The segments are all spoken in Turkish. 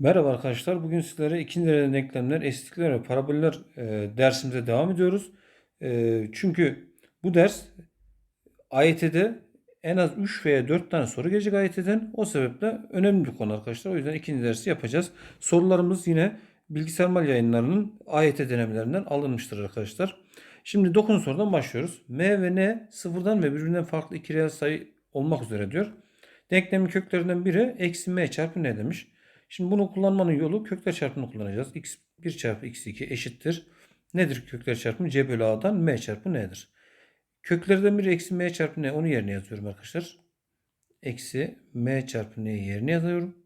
Merhaba arkadaşlar. Bugün sizlere ikinci derece denklemler, eşitlikler ve paraboller e, dersimize devam ediyoruz. E, çünkü bu ders AYT'de en az 3 veya 4 tane soru gelecek AYT'den. O sebeple önemli bir konu arkadaşlar. O yüzden ikinci dersi yapacağız. Sorularımız yine Bilgisayar Mal yayınlarının AYT denemelerinden alınmıştır arkadaşlar. Şimdi 9. sorudan başlıyoruz. M ve N sıfırdan ve birbirinden farklı iki reel sayı olmak üzere diyor. Denklemin köklerinden biri eksi M çarpı N demiş. Şimdi bunu kullanmanın yolu kökler çarpımını kullanacağız. x1 çarpı x2 eşittir. Nedir kökler çarpımı? c bölü a'dan m çarpı n'dir. Köklerden biri eksi m çarpı n. Onu yerine yazıyorum arkadaşlar. Eksi m çarpı n'yi yerine yazıyorum.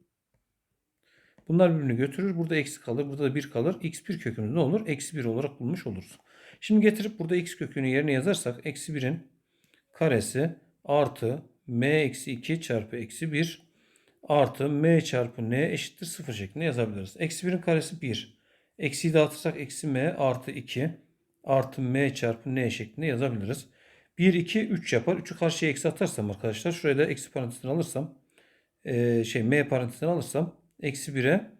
Bunlar birbirini götürür. Burada eksi kalır. Burada da 1 kalır. x1 kökümüz ne olur? Eksi 1 olarak bulmuş oluruz. Şimdi getirip burada x kökünü yerine yazarsak eksi 1'in karesi artı m eksi 2 çarpı eksi 1 artı m çarpı n eşittir 0 şeklinde yazabiliriz. Eksi 1'in karesi 1. Eksiyi dağıtırsak eksi m artı 2 artı m çarpı n şeklinde yazabiliriz. 1, 2, 3 yapar. 3'ü karşıya eksi atarsam arkadaşlar şuraya da eksi parantezini alırsam e, şey m parantezini alırsam eksi 1'e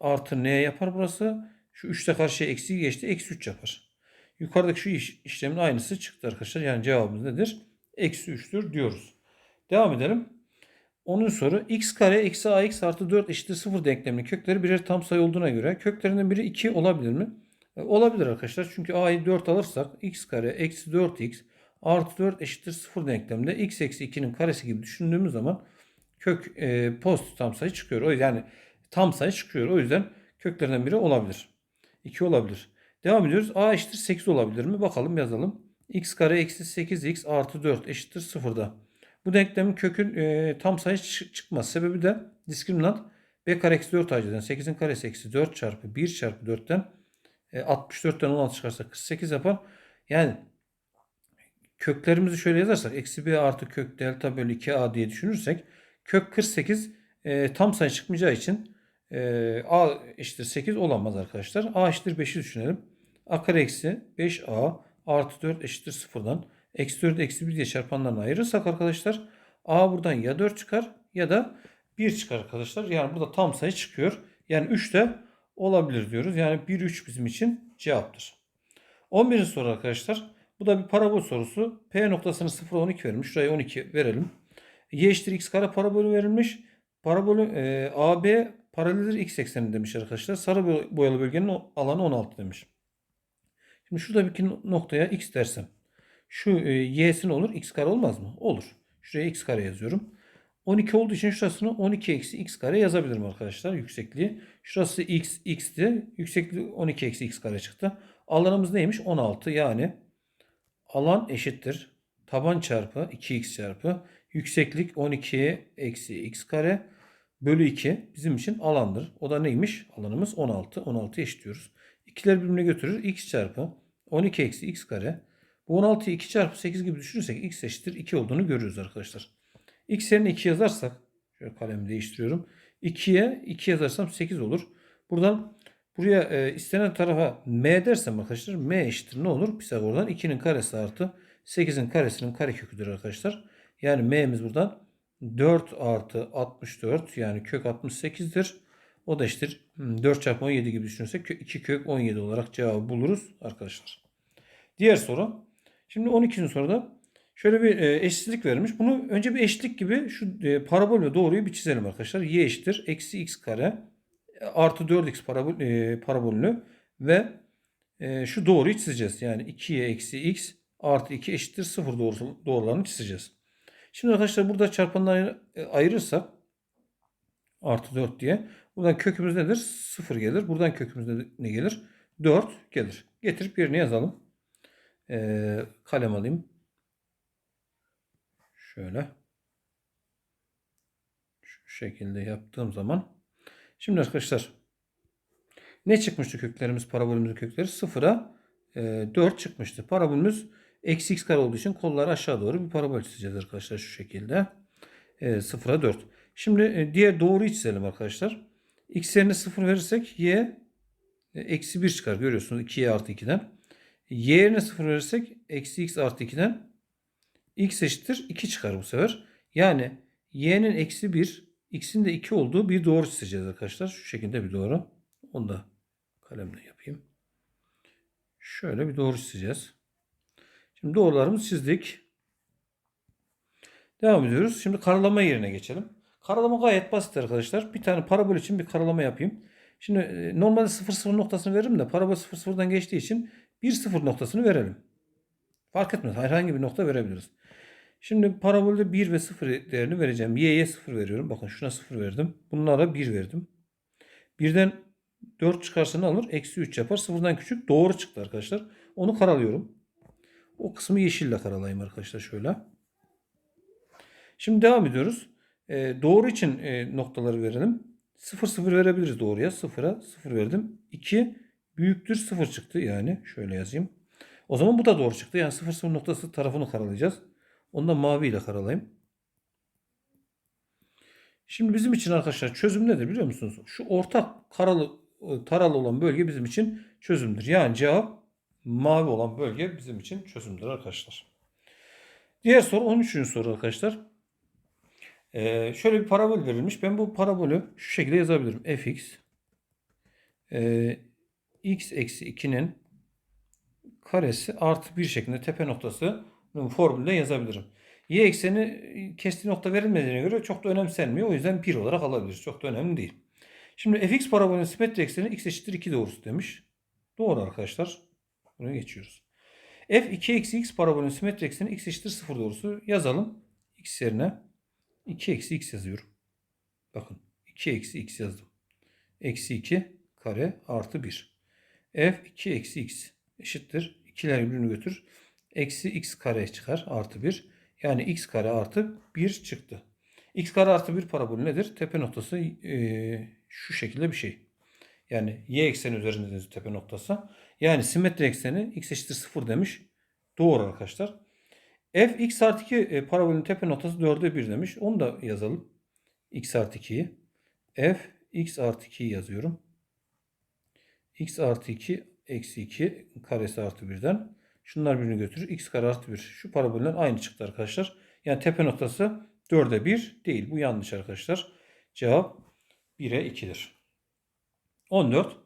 artı n yapar burası. Şu 3 de karşıya eksiyi geçti. Eksi 3 yapar. Yukarıdaki şu iş, işlemin aynısı çıktı arkadaşlar. Yani cevabımız nedir? Eksi 3'tür diyoruz. Devam edelim. 10. soru x kare eksi ax artı 4 eşittir 0 denkleminin kökleri birer tam sayı olduğuna göre köklerinden biri 2 olabilir mi? E, olabilir arkadaşlar. Çünkü a'yı 4 alırsak x kare eksi 4x artı 4 eşittir 0 denkleminde x eksi 2'nin karesi gibi düşündüğümüz zaman kök e, pozitif tam sayı çıkıyor. O yani tam sayı çıkıyor. O yüzden köklerinden biri olabilir. 2 olabilir. Devam ediyoruz. a eşittir 8 olabilir mi? Bakalım yazalım. x kare eksi 8x artı 4 eşittir 0'da. Bu denklemin kökün e, tam sayı çıkmaz. Sebebi de diskriminant b kare eksi 4 aciden 8'in karesi eksi 4 çarpı 1 çarpı 4'ten e, 64'ten 16 çıkarsa 48 yapar. Yani köklerimizi şöyle yazarsak eksi b artı kök delta bölü 2a diye düşünürsek kök 48 e, tam sayı çıkmayacağı için e, a eşittir 8 olamaz arkadaşlar. a eşittir 5'i düşünelim. a kare eksi 5a artı 4 eşittir 0'dan Eksi 4 eksi 1 diye çarpanlarını ayırırsak arkadaşlar A buradan ya 4 çıkar ya da 1 çıkar arkadaşlar. Yani burada tam sayı çıkıyor. Yani 3 de olabilir diyoruz. Yani 1 3 bizim için cevaptır. 11. soru arkadaşlar. Bu da bir parabol sorusu. P noktasını 0 12 vermiş. Şuraya 12 verelim. Y eşittir x kare parabolü verilmiş. Parabolü e, AB paraleldir x ekseni demiş arkadaşlar. Sarı boyalı bölgenin alanı 16 demiş. Şimdi şurada bir noktaya x dersem şu e, y'si olur? X kare olmaz mı? Olur. Şuraya x kare yazıyorum. 12 olduğu için şurasını 12 eksi x kare yazabilirim arkadaşlar yüksekliği. Şurası x x'ti. Yüksekliği 12 eksi x kare çıktı. Alanımız neymiş? 16 yani alan eşittir. Taban çarpı 2x çarpı yükseklik 12 eksi x kare bölü 2 bizim için alandır. O da neymiş? Alanımız 16. 16 eşitliyoruz. İkiler birbirine götürür. x çarpı 12 eksi x kare bu 16'yı 2 çarpı 8 gibi düşünürsek x eşittir 2 olduğunu görürüz arkadaşlar. x yerine 2 yazarsak şöyle kalemi değiştiriyorum. 2'ye 2 yazarsam 8 olur. Buradan buraya e, istenen tarafa m dersem arkadaşlar m eşittir ne olur? Pisagor'dan 2'nin karesi artı 8'in karesinin kareköküdür arkadaşlar. Yani m'miz buradan 4 artı 64 yani kök 68'dir. O da eşittir 4 hmm, çarpı 17 gibi düşünürsek 2 kök 17 olarak cevabı buluruz arkadaşlar. Diğer soru. Şimdi 12. soruda şöyle bir e, eşitlik vermiş. Bunu önce bir eşitlik gibi şu e, parabol ve doğruyu bir çizelim arkadaşlar. Y eşittir eksi x kare artı 4x parabol, e, parabolünü ve şu doğruyu çizeceğiz. Yani 2y eksi x artı 2 eşittir 0 doğrusu, doğrularını çizeceğiz. Şimdi arkadaşlar burada çarpanları ayırırsak artı 4 diye. Buradan kökümüz nedir? 0 gelir. Buradan kökümüz ne gelir? 4 gelir. Getirip yerine yazalım. Ee, kalem alayım. Şöyle. Şu şekilde yaptığım zaman. Şimdi arkadaşlar ne çıkmıştı köklerimiz parabolümüzün kökleri? Sıfıra e, 4 çıkmıştı. Parabolümüz eksi x kare olduğu için kolları aşağı doğru bir parabol çizeceğiz arkadaşlar şu şekilde. E, sıfıra 4. Şimdi e, diğer doğruyu çizelim arkadaşlar. x yerine 0 verirsek y e, eksi 1 çıkar. Görüyorsunuz 2y artı 2'den y yerine 0 verirsek eksi x artı 2'den x eşittir 2 çıkar bu sefer. Yani y'nin eksi 1 x'in de 2 olduğu bir doğru çizeceğiz arkadaşlar. Şu şekilde bir doğru. Onu da kalemle yapayım. Şöyle bir doğru çizeceğiz. Şimdi doğrularımızı çizdik. Devam ediyoruz. Şimdi karalama yerine geçelim. Karalama gayet basit arkadaşlar. Bir tane parabol için bir karalama yapayım. Şimdi e, normalde 0 0 noktasını veririm de parabol 0 0'dan geçtiği için 1 0 noktasını verelim. Fark etmez. Herhangi bir nokta verebiliriz. Şimdi parabolde 1 ve 0 değerini vereceğim. Y'ye 0 veriyorum. Bakın şuna 0 verdim. Bunlara 1 verdim. Birden 4 çıkarsa ne olur? Eksi 3 yapar. Sıfırdan küçük doğru çıktı arkadaşlar. Onu karalıyorum. O kısmı yeşille karalayayım arkadaşlar şöyle. Şimdi devam ediyoruz. Ee, doğru için e, noktaları verelim. 0 0 verebiliriz doğruya. 0'a 0 verdim. 2 büyüktür 0 çıktı yani. Şöyle yazayım. O zaman bu da doğru çıktı. Yani 0 0 noktası tarafını karalayacağız. Onu da mavi ile karalayayım. Şimdi bizim için arkadaşlar çözüm nedir biliyor musunuz? Şu ortak karalı taralı olan bölge bizim için çözümdür. Yani cevap mavi olan bölge bizim için çözümdür arkadaşlar. Diğer soru 13. soru arkadaşlar. Ee, şöyle bir parabol verilmiş. Ben bu parabolü şu şekilde yazabilirim. fx e, x eksi 2'nin karesi artı 1 şeklinde tepe noktası formülde yazabilirim. Y ekseni kestiği nokta verilmediğine göre çok da önemsenmiyor. O yüzden 1 olarak alabiliriz. Çok da önemli değil. Şimdi fx parabolünün simetri ekseni x eşittir 2 doğrusu demiş. Doğru arkadaşlar. Bunu geçiyoruz. f 2 eksi x parabolünün simetri ekseni x eşittir 0 doğrusu yazalım. x yerine 2 eksi x yazıyorum. Bakın 2 eksi x yazdım. Eksi 2 kare artı 1. f 2 eksi x eşittir. İkiler birbirini götür. Eksi x kare çıkar artı 1. Yani x kare artı 1 çıktı. x kare artı 1 parabolü nedir? Tepe noktası e, şu şekilde bir şey. Yani y ekseni üzerinde tepe noktası. Yani simetri ekseni x eşittir 0 demiş. Doğru arkadaşlar. f x artı 2 e, parabolün tepe noktası 4'e 1 demiş. Onu da yazalım. x artı 2'yi. f x artı 2'yi yazıyorum. X artı 2 eksi 2 karesi artı 1'den. Şunlar birbirini götürür. x kare artı 1. Şu paraboller aynı çıktı arkadaşlar. Yani tepe noktası 4'e 1 değil. Bu yanlış arkadaşlar. Cevap 1'e 2'dir. 14.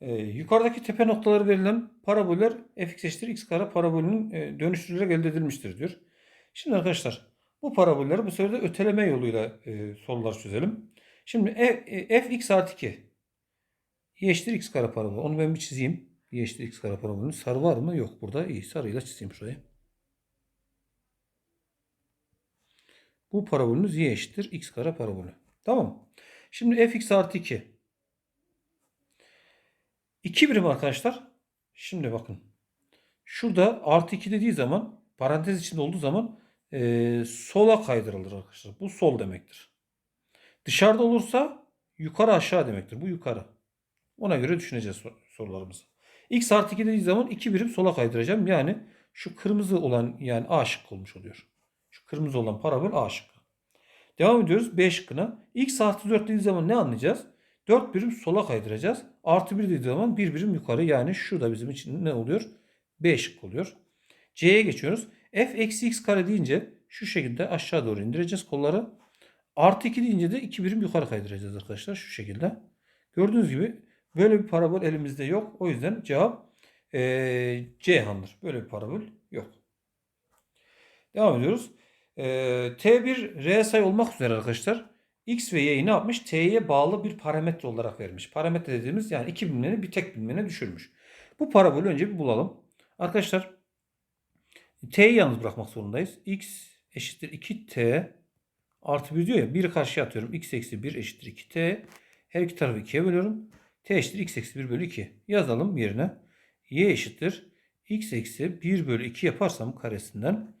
Ee, yukarıdaki tepe noktaları verilen paraboller fx eşittir x kare parabolünün e, dönüştürülerek elde edilmiştir diyor. Şimdi arkadaşlar bu parabolleri bu sefer de öteleme yoluyla e, sorular çözelim. Şimdi f, e, fx artı 2 y eşittir x kare parabolü. Onu ben bir çizeyim. Y eşittir x kare parabolünün sarı var mı? Yok burada. İyi sarıyla çizeyim şurayı. Bu parabolünüz y eşittir x kare parabolü. Tamam Şimdi fx artı 2. 2 birim arkadaşlar. Şimdi bakın. Şurada artı 2 dediği zaman parantez içinde olduğu zaman e, sola kaydırılır arkadaşlar. Bu sol demektir. Dışarıda olursa yukarı aşağı demektir. Bu yukarı. Ona göre düşüneceğiz sorularımızı. X artı 2 dediği zaman 2 birim sola kaydıracağım. Yani şu kırmızı olan yani A şıkkı olmuş oluyor. Şu kırmızı olan parabol A şıkkı. Devam ediyoruz B şıkkına. X artı 4 dediği zaman ne anlayacağız? 4 birim sola kaydıracağız. Artı 1 dediği zaman 1 birim yukarı. Yani şurada bizim için ne oluyor? B şıkkı oluyor. C'ye geçiyoruz. F eksi x kare deyince şu şekilde aşağı doğru indireceğiz kolları. Artı 2 deyince de 2 birim yukarı kaydıracağız arkadaşlar. Şu şekilde. Gördüğünüz gibi böyle bir parabol elimizde yok. O yüzden cevap e, Ceyhan'dır. Böyle bir parabol yok. Devam ediyoruz. E, T1 reel sayı olmak üzere arkadaşlar x ve y'yi ne yapmış? T'ye bağlı bir parametre olarak vermiş. Parametre dediğimiz yani iki bilimlerini bir tek bilimlerine düşürmüş. Bu parabolü önce bir bulalım. Arkadaşlar t'yi yalnız bırakmak zorundayız. x eşittir 2t artı 1 diyor ya. 1'i karşıya atıyorum. x eksi 1 eşittir 2t. Her iki tarafı 2'ye bölüyorum. T eşittir x eksi 1 bölü 2. Yazalım yerine. y eşittir x eksi 1 bölü 2 yaparsam karesinden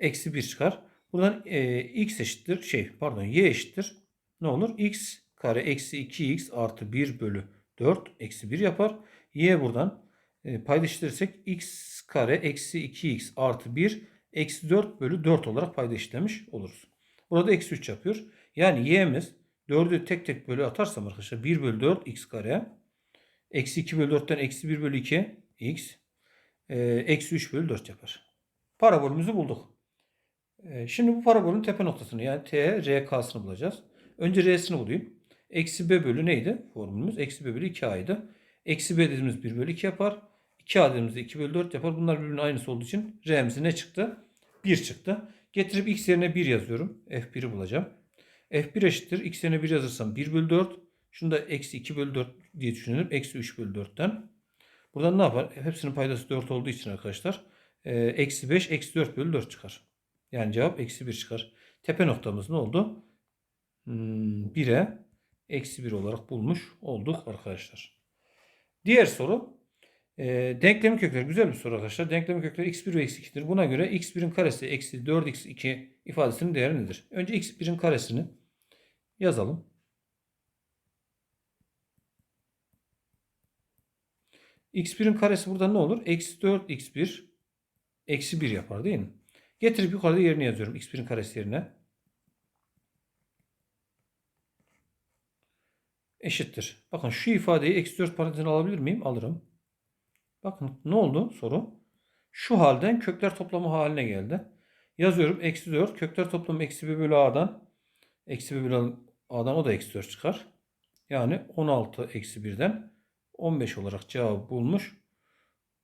eksi 1 çıkar. Buradan e, x eşittir şey pardon y eşittir. Ne olur? x kare eksi 2x artı 1 bölü 4 eksi 1 yapar. y buradan e, paydaştırırsak x kare eksi 2x artı 1 eksi 4 bölü 4 olarak payda işlemiş oluruz. Burada eksi 3 yapıyor. Yani y'miz 4'ü tek tek bölü atarsam arkadaşlar 1 bölü 4 x kare eksi 2 bölü 4'ten eksi 1 bölü 2 x e, eksi 3 bölü 4 yapar. Parabolümüzü bulduk. E, şimdi bu parabolün tepe noktasını yani t, r, k'sını bulacağız. Önce R'sini bulayım. Eksi B bölü neydi? Formülümüz eksi B bölü 2A'ydı. Eksi B dediğimiz 1 bölü 2 yapar. 2A dediğimizde 2 bölü 4 yapar. Bunlar birbirinin aynısı olduğu için R'mize ne çıktı? 1 çıktı. Getirip x yerine 1 yazıyorum. F1'i bulacağım. F1 eşittir. X yerine 1 yazırsam 1 bölü 4. Şunu da eksi 2 bölü 4 diye düşünelim. Eksi 3 bölü 4'ten. Buradan ne yapar? Hepsinin paydası 4 olduğu için arkadaşlar. e, Eksi 5, eksi 4 bölü 4 çıkar. Yani cevap eksi 1 çıkar. Tepe noktamız ne oldu? Hmm, 1'e eksi 1 olarak bulmuş olduk arkadaşlar. Diğer soru. E, denklemin kökleri güzel bir soru arkadaşlar. Denklemin kökleri x1 ve x2'dir. Buna göre x1'in karesi eksi 4x2 ifadesinin değeri nedir? Önce x1'in karesini yazalım. x1'in karesi burada ne olur? Eksi 4x1 eksi 1 yapar değil mi? Getirip yukarıda yerini yazıyorum. x1'in karesi yerine. Eşittir. Bakın şu ifadeyi eksi 4 parantezine alabilir miyim? Alırım. Bakın ne oldu soru? Şu halden kökler toplamı haline geldi. Yazıyorum eksi 4. Kökler toplamı eksi 1 bölü a'dan. Eksi 1 bölü a'dan o da eksi 4 çıkar. Yani 16 eksi 1'den 15 olarak cevabı bulmuş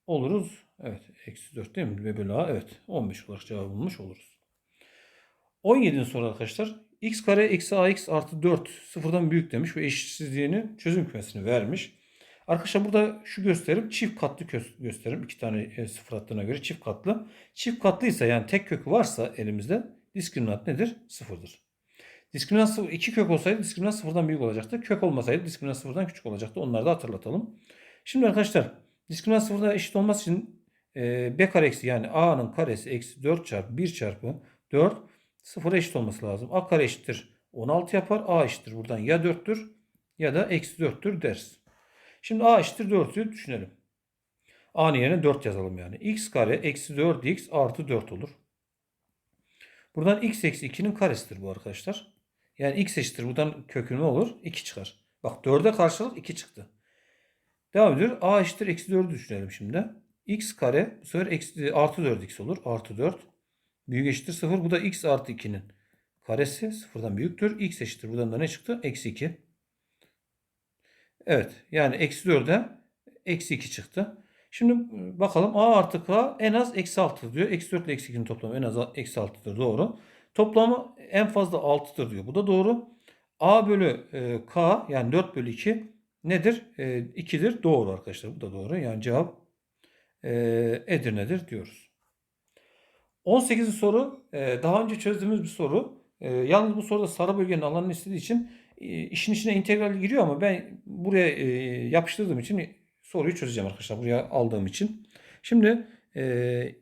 oluruz. Evet eksi 4 değil mi? Ve bölü a evet 15 olarak cevabı bulmuş oluruz. 17. soru arkadaşlar. x kare eksi ax artı 4 sıfırdan büyük demiş ve eşitsizliğini çözüm kümesini vermiş. Arkadaşlar burada şu gösterim çift katlı gösterim. iki tane e, sıfır attığına göre çift katlı. Çift katlıysa yani tek kökü varsa elimizde diskriminant nedir? Sıfırdır. Diskriminant sıfır, iki kök olsaydı diskriminant sıfırdan büyük olacaktı. Kök olmasaydı diskriminant sıfırdan küçük olacaktı. Onları da hatırlatalım. Şimdi arkadaşlar diskriminant sıfırdan eşit olması için e, b kare eksi yani a'nın karesi eksi 4 çarpı 1 çarpı 4 sıfıra eşit olması lazım. a kare eşittir 16 yapar. a eşittir buradan ya 4'tür ya da eksi 4'tür deriz. Şimdi a eşittir 4'ü düşünelim. a'nın yerine 4 yazalım yani. x kare eksi 4x artı 4 olur. Buradan x eksi 2'nin karesidir bu arkadaşlar. Yani x eşittir buradan kökü ne olur? 2 çıkar. Bak 4'e karşılık 2 çıktı. Devam ediyor. a eşittir eksi 4'ü düşünelim şimdi. x kare bu sefer eksi, artı 4x olur. Artı 4. Büyük eşittir 0. Bu da x artı 2'nin karesi. Sıfırdan büyüktür. x eşittir. Buradan da ne çıktı? Eksi 2. Evet. Yani eksi 4'e eksi 2 çıktı. Şimdi bakalım a artı k en az eksi 6 diyor. Eksi 4 ile eksi 2'nin toplamı en az eksi 6'dır. Doğru. Toplamı en fazla 6'dır diyor. Bu da doğru. a bölü e, k yani 4 bölü 2 nedir? E, 2'dir. Doğru arkadaşlar. Bu da doğru. Yani cevap e, Edirne'dir diyoruz. 18. soru e, daha önce çözdüğümüz bir soru. E, yalnız bu soruda sarı bölgenin alanını istediği için e, işin içine integral giriyor ama ben buraya e, yapıştırdığım için soruyu çözeceğim arkadaşlar. Buraya aldığım için. Şimdi e,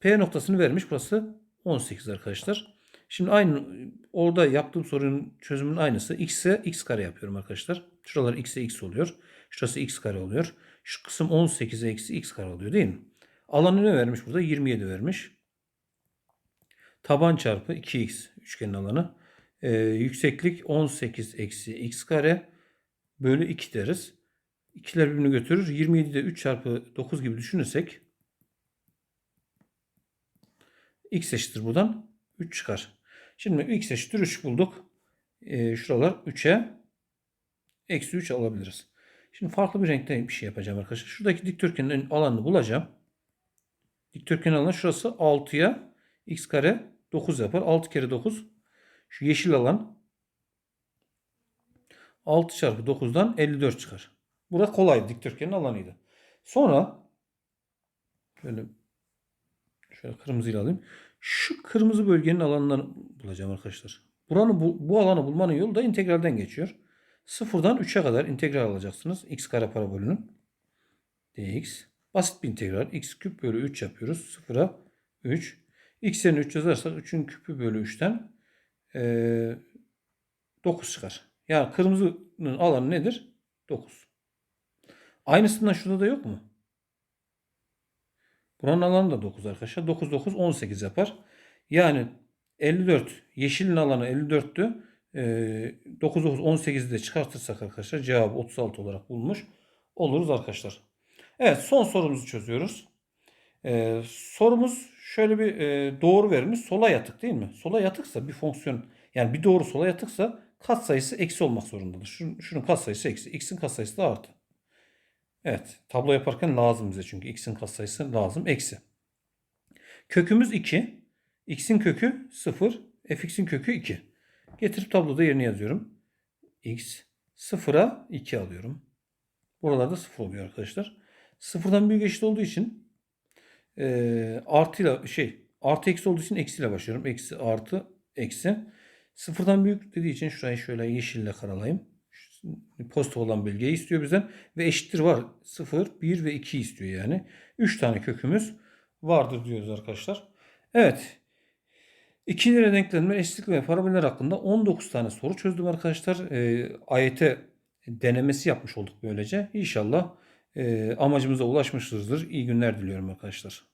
P noktasını vermiş. Burası 18 arkadaşlar. Şimdi aynı orada yaptığım sorunun çözümünün aynısı. X'e x kare yapıyorum arkadaşlar. Şuralar x'e x oluyor. Şurası x kare oluyor. Şu kısım 18'e eksi x kare oluyor değil mi? Alanı ne vermiş burada? 27 vermiş. Taban çarpı 2x üçgenin alanı. Ee, yükseklik 18 eksi x kare bölü 2 deriz. İkiler birbirini götürür. 27'de 3 çarpı 9 gibi düşünürsek x eşittir buradan 3 çıkar. Şimdi x eşittir 3 bulduk. Ee, şuralar 3'e eksi 3 alabiliriz. Şimdi farklı bir renkte bir şey yapacağım arkadaşlar. Şuradaki dikdörtgenin alanını bulacağım. Dikdörtgenin alanı şurası 6'ya x kare 9 yapar. 6 kere 9 şu yeşil alan 6 çarpı 9'dan 54 çıkar. Burada kolay dikdörtgenin alanıydı. Sonra şöyle şöyle kırmızıyla alayım. Şu kırmızı bölgenin alanını bulacağım arkadaşlar. Buranı bu, bu alanı bulmanın yolu da integralden geçiyor. Sıfırdan 3'e kadar integral alacaksınız. x kare parabolünün dx. Basit bir integral. x küp bölü 3 yapıyoruz. Sıfıra 3. x yerine 3 yazarsak 3'ün küpü bölü 3'ten e, 9 çıkar. Yani kırmızının alanı nedir? 9. Aynısından şurada da yok mu? Buranın alanı da 9 arkadaşlar. 9 9 18 yapar. Yani 54 yeşilin alanı 54'tü. Ee, 9 9 18'i de çıkartırsak arkadaşlar cevabı 36 olarak bulmuş oluruz arkadaşlar. Evet son sorumuzu çözüyoruz. Ee, sorumuz şöyle bir e, doğru verilmiş. Sola yatık değil mi? Sola yatıksa bir fonksiyon yani bir doğru sola yatıksa katsayısı eksi olmak zorundadır. Şunun, şunun katsayısı eksi. X'in katsayısı da artı. Evet. Tablo yaparken lazım bize çünkü x'in katsayısı lazım. Eksi. Kökümüz 2. X'in kökü 0. Fx'in kökü 2. Getirip tabloda yerine yazıyorum. X 0'a 2 alıyorum. Buralarda 0 oluyor arkadaşlar. Sıfırdan büyük eşit olduğu için e, artıyla şey artı eksi olduğu için eksiyle başlıyorum. Eksi artı eksi. Sıfırdan büyük dediği için şurayı şöyle yeşille karalayayım. Pozitif olan bölgeyi istiyor bizden. Ve eşittir var. 0, 1 ve 2 istiyor yani. 3 tane kökümüz vardır diyoruz arkadaşlar. Evet. İkinci denklemler, eşitlik ve paraboller hakkında 19 tane soru çözdüm arkadaşlar. E, AYT denemesi yapmış olduk böylece. İnşallah e, amacımıza ulaşmışızdır. İyi günler diliyorum arkadaşlar.